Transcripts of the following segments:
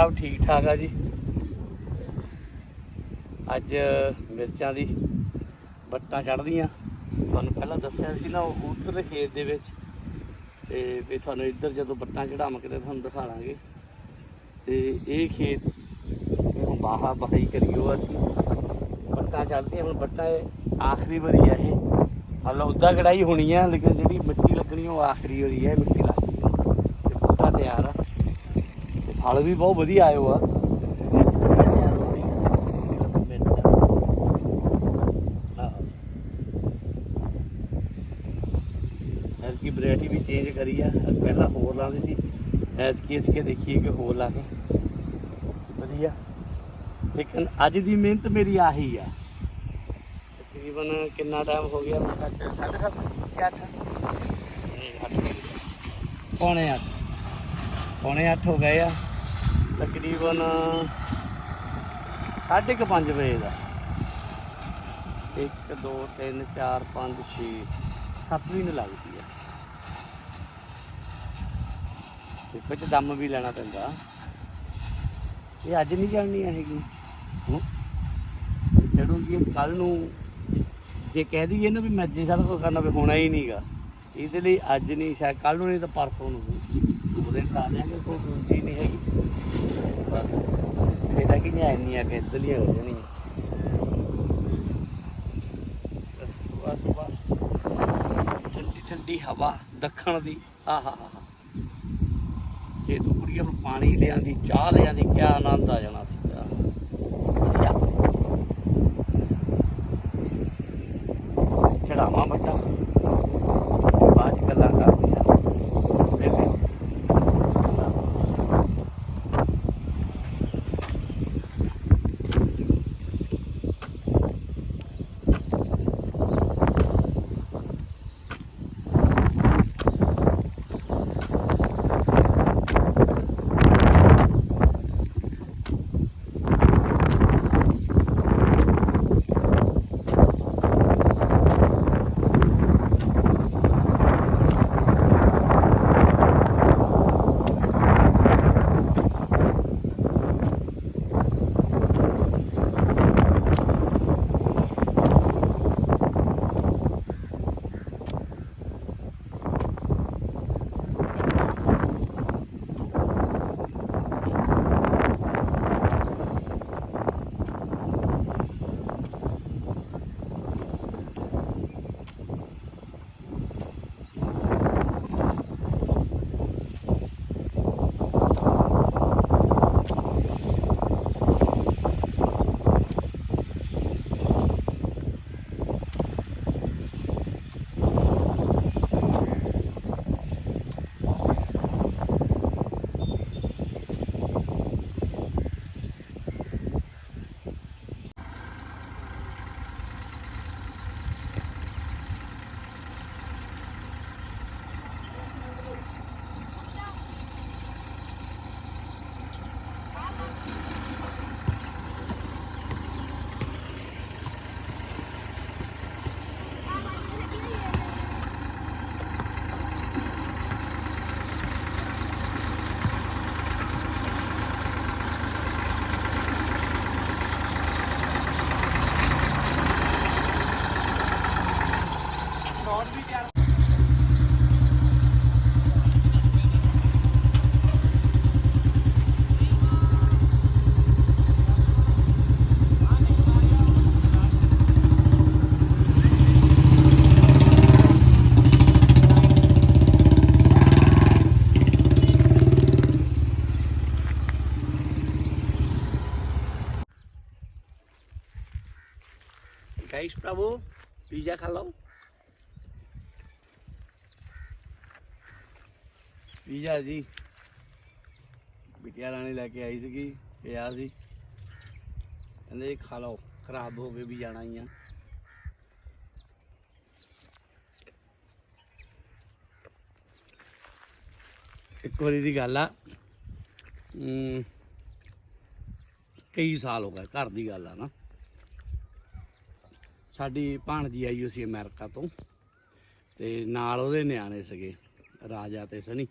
ਸਭ ਠੀਕ ਠਾਕ ਆ ਜੀ। ਅੱਜ ਮਿਰਚਾਂ ਦੀ ਬੱਟਾਂ ਚੜਦੀਆਂ ਤੁਹਾਨੂੰ ਪਹਿਲਾਂ ਦੱਸਿਆ ਸੀ ਨਾ, ਉਹ ਉੱਧਰ ਖੇਤ ਦੇ ਵਿੱਚ। ਤੇ ਵੀ ਤੁਹਾਨੂੰ ਇੱਧਰ ਜਦੋਂ ਬੱਟਾਂ ਚੜਾਵਾਂ ਕਿਤੇ ਤੁਹਾਨੂੰ ਦਿਖਾਵਾਂਗੇ ਤੇ ਇਹ ਖੇਤ ਹੁਣ ਬਾਹਾ ਬਹਾਈ ਕਰੀਓ ਅਸੀਂ। ਬੱਟਾਂ ਚੜਦੀਆਂ ਹੁਣ ਬੱਟਾਂ ਇਹ ਆਖਰੀ ਵਾਰੀ ਆ ਇਹ। ਹਾਲਾ ਉੱਦਾਂ ਕਢਾਈ ਹੋਣੀ ਆ, ਲੇਕਿਨ ਜਿਹੜੀ ਮਿੱਟੀ ਲੱਗਣੀ ਉਹ ਆਖਰੀ ਵਾਰੀ ਹੈ ਮਿੱਟੀ ਲੱਗ ਗਈ ਤੇ ਬੂਟਾ ਤਿਆਰ ਆ। ਫਲ ਵੀ ਬਹੁਤ ਵਧੀਆ ਆਇਓ ਆ ਐਤਕੀ ਵੈਰਾਈਟੀ ਵੀ ਚੇਂਜ ਕਰੀ ਆ। ਪਹਿਲਾਂ ਹੋਰ ਲਾਉਂਦੇ ਸੀ। ਐਤਕੀ ਅਸੀਂ ਕਿ ਦੇਖੀਏ ਕਿ ਹੋਰ ਲਾ ਕੇ। ਵਧੀਆ। ਲੇਕਿਨ ਅੱਜ ਦੀ ਮਿਹਨਤ ਮੇਰੀ ਆਹੀ ਆ। ਤਕਰੀਬਨ ਕਿੰਨਾ ਟਾਈਮ ਹੋ ਗਿਆ? ਮੈਂ ਕਿਹਾ ਸਾਢੇ ਸੱਤ ਕਿ ਅੱਠ? ਨਹੀਂ, ਅੱਠ ਹੋ ਗਏ। ਪੌਣੇ ਅੱਠ। ਪੌਣੇ ਅੱਠ ਹੋ ਗਏ ਆ। ਤਕਰੀਬਨ ਸਾਢੇ ਕੁ ਪੰਜ ਵਜੇ ਦਾ। 1 2 3 4 5 6 7 ਵੀ ਨੂੰ ਲੱਗਦੀ ਆ। ਤੇ ਕੁਝ ਦਮ ਵੀ ਲੈਣਾ ਪੈਂਦਾ। ਇਹ ਅੱਜ ਨਹੀਂ ਜਾਣਨੀ ਹੈਗੀ। ਹੂੰ। ਚੜੂਗੀ ਕੱਲ ਨੂੰ ਜੇ ਕਹਿ ਦਈਏ ਨਾ ਵੀ ਮੈਂ ਜੇ ਸਾਰਾ ਕੁਝ ਕਰਨਾ ਵੀ ਹੋਣਾ ਹੀ ਨਹੀਂਗਾ ਇਹਦੇ ਲਈ ਅੱਜ ਨਹੀਂ ਸ਼ਾਇਦ ਕੱਲ ਨੂੰ ਨਹੀਂ ਤਾਂ ਪਰਸੋਂ ਨੂੰ। ਉਹਦੇ ਤਾਂ ਜਾਗੇ ਕੋਈ ਦੂਜੀ ਨਹੀਂ ਹੈਗੀ। ਬਸ ਫੇਰ ਕਿ ਨਹੀਂ ਇੰਨੀਆਂ ਕਿ ਇਧਰਲੀਆਂ ਹੋ ਜਾਣੀਆਂ। ਸੁਬਾ ਸੁਬਾ ਠੰਡੀ ਠੰਡੀ ਹਵਾ, ਦੱਖਣ ਦੀ। ਆਹਾ ਜੇ ਤੂੰ ਕੁੜੀਆਂ ਨੂੰ ਪਾਣੀ ਲਿਆਂਦੀ, ਚਾਹ ਲਿਆਂਦੀ, ਕਿਆ ਆਨੰਦ ਆ ਜਾਣਾ ਸੀ। ਵਧੀਆ। ਚੜਾਵਾਂ ਬੱਟਾ Cześć prawo, widzę hello. Visa ਜੀ। ਬਿਟਿਆ ਰਾਣੀ ਲੈ ਕੇ ਆਈ ਸੀਗੀ ਪਿਆ ਸੀ। ਕਹਿੰਦੇ ਖਾ ਲਓ ਖਰਾਬ ਹੋ ਗਏ ਵੀ ਜਾਣਾ ਹੀ ਆ। ਇੱਕ ਵਾਰੀ ਦੀ ਗੱਲ ਆ। ਕਈ ਸਾਲ ਹੋ ਗਏ ਘਰ ਦੀ ਗੱਲ ਆ ਨਾ। ਸਾਡੀ ਭਾਣਜੀ ਆਈ ਹੋਈ ਸੀ ਅਮਰੀਕਾ ਤੋਂ ਤੇ ਨਾਲ ਉਹਦੇ ਨਿਆਣੇ ਸੀਗੇ, ਰਾਜਾ ਤੇ ਸਨੀ,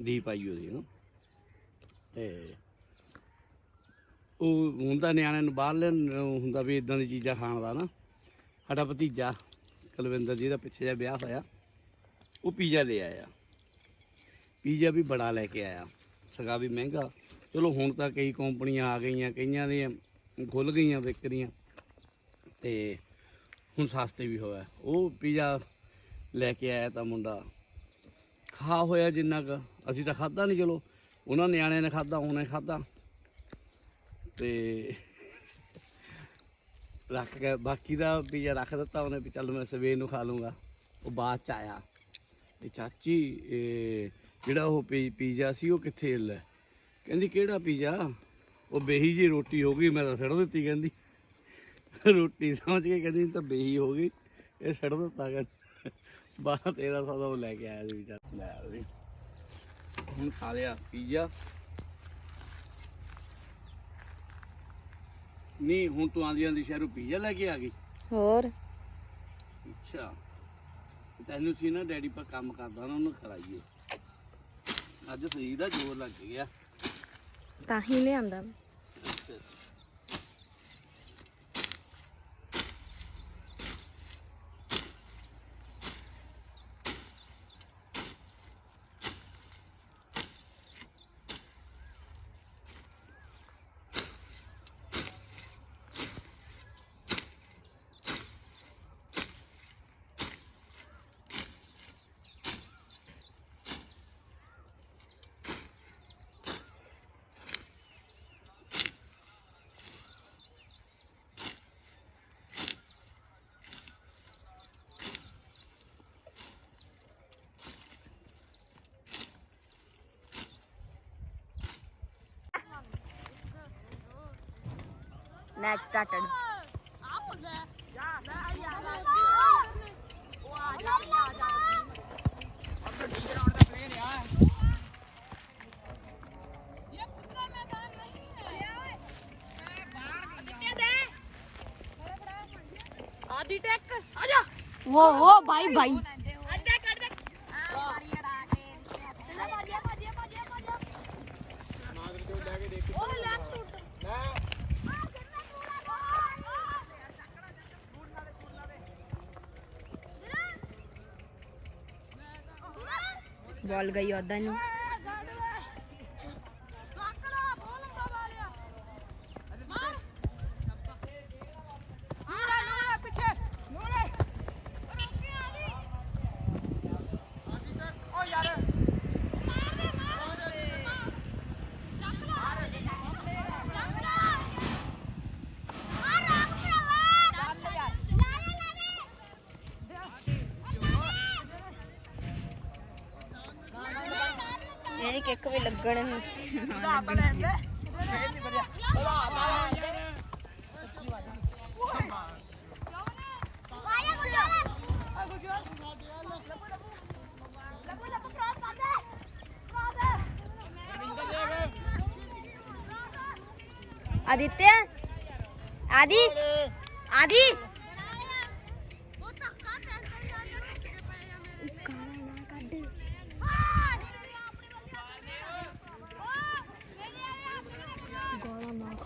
ਦੀਪ ਆਈ ਉਹਦੀ ਨਾ ਤੇ ਉਹ ਹੁੰਦਾ ਨਿਆਣਿਆਂ ਨੂੰ ਬਾਹਰਲੇ ਨੂੰ ਹੁੰਦਾ ਵੀ ਇਦਾਂ ਦੀ ਚੀਜ਼ਾਂ ਖਾਣ ਦਾ ਨਾ। ਸਾਡਾ ਭਤੀਜਾ ਕੁਲਵਿੰਦਰ ਜੀ ਦਾ ਪਿੱਛੇ ਜਿਹਾ ਵਿਆਹ ਹੋਇਆ, ਉਹ ਪੀਜ਼ਾ ਲੈ ਆਇਆ। ਪੀਜ਼ਾ ਵੀ ਬੜਾ ਲੈ ਕੇ ਆਇਆ। ਸਗਾ ਵੀ ਮਹਿੰਗਾ। ਚਲੋ ਹੁਣ ਤਾਂ ਕਈ ਕੰਪਨੀਆਂ ਆ ਗਈਆਂ, ਕਈਆਂ ਦੀਆਂ ਖੁੱਲ ਗਈਆਂ ਬੇਕਰੀਆਂ ਤੇ ਹੁਣ ਸਸਤੇ ਵੀ ਹੋਇਆ। ਉਹ ਪੀਜ਼ਾ ਲੈ ਕੇ ਆਇਆ ਤਾਂ ਮੁੰਡਾ। ਖਾ ਹੋਇਆ ਜਿੰਨਾ ਕੁ। ਅਸੀਂ ਤਾਂ ਖਾਦਾ ਨਹੀਂ ਚਲੋ। ਉਹਨਾਂ ਨਿਆਣਿਆਂ ਨੇ ਖਾਦਾ ਉਹਨੇ ਖਾਦਾ ਤੇ ਰੱਖ ਕੇ, ਬਾਕੀ ਦਾ ਪੀਜ਼ਾ ਰੱਖ ਦਿੱਤਾ ਉਹਨੇ ਵੀ ਚੱਲ ਮੈਂ ਸਵੇਰ ਨੂੰ ਖਾ ਲੂੰਗਾ। ਉਹ ਬਾਅਦ ਚ ਆਇਆ। ਤੇ ਚਾਚੀ, ਇਹ ਜਿਹੜਾ ਉਹ ਪੀ- ਪੀਜ਼ਾ ਸੀ, ਉਹ ਕਿੱਥੇ ਲੈ? ਕਹਿੰਦੀ, ਕਿਹੜਾ ਪੀਜ਼ਾ? ਉਹ ਬੇਹੀ ਜੀ ਰੋਟੀ ਹੋ ਗਈ, ਮੈਂ ਤਾਂ ਛੱਡ ਦਿੱਤੀ, ਕਹਿੰਦੀ। ਰੋਟੀ ਸਮਝ ਕੇ ਕਹਿੰਦੀ ਤਾਂ ਬੇਹੀ ਹੋ ਗਈ। ਇਹ ਛੱਡ ਦਿੱਤਾ ਕਹਿੰਦੀ। 12 1300 ਦਾ ਉਹ ਲੈ ਕੇ ਆਇਆ ਸੀ ਵਿਚਾਰਾ। ਲੈ ਵੀ। ਹੁਣ ਖਾ ਲਿਆ ਪੀਜ਼ਾ। ਨਹੀਂ ਹੁਣ ਤੂੰ ਆਂਦੀ ਆਂਦੀ ਸ਼ਹਿਰੋਂ ਪੀਜ਼ਾ ਲੈ ਕੇ ਆ ਗਈ? ਹੋਰ? ਅੱਛਾ। ਤੈਨੂੰ ਸੀ ਨਾ ਡੈਡੀ ਪਾ ਕੰਮ ਕਰਦਾ ਨਾ ਉਹਨੂੰ ਖੜਾਈਏ ਅੱਜ ਸਰੀਰ ਦਾ ਜ਼ੋਰ ਲੱਗ ਗਿਆ। ਤਾਂ ਹੀ ਲਿਆਂਦਾ। Match match started. वो वो भाई भाई બોલ ગઈ અદાનું किक भी लगण आदित्य आदि आदि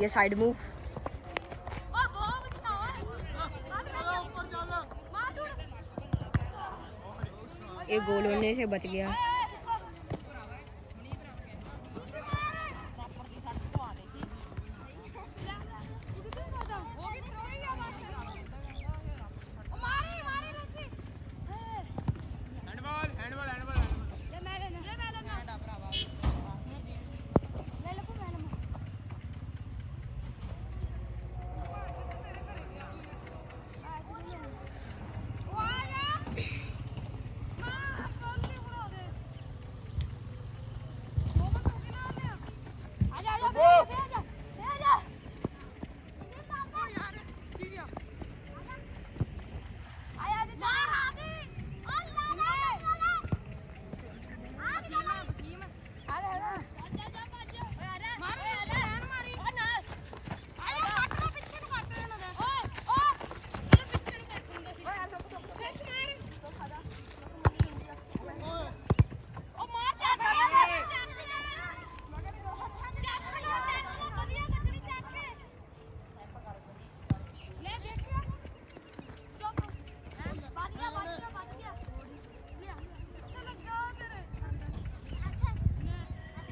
ये साइड मूव ये गोल होने से बच गया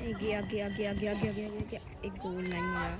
ਅੱਗੇ ਅੱਗੇ ਅੱਗੇ ਅੱਗੇ ਗਿਆ ਗਿਆ ਗਿਆ एक गोल नहीं मिला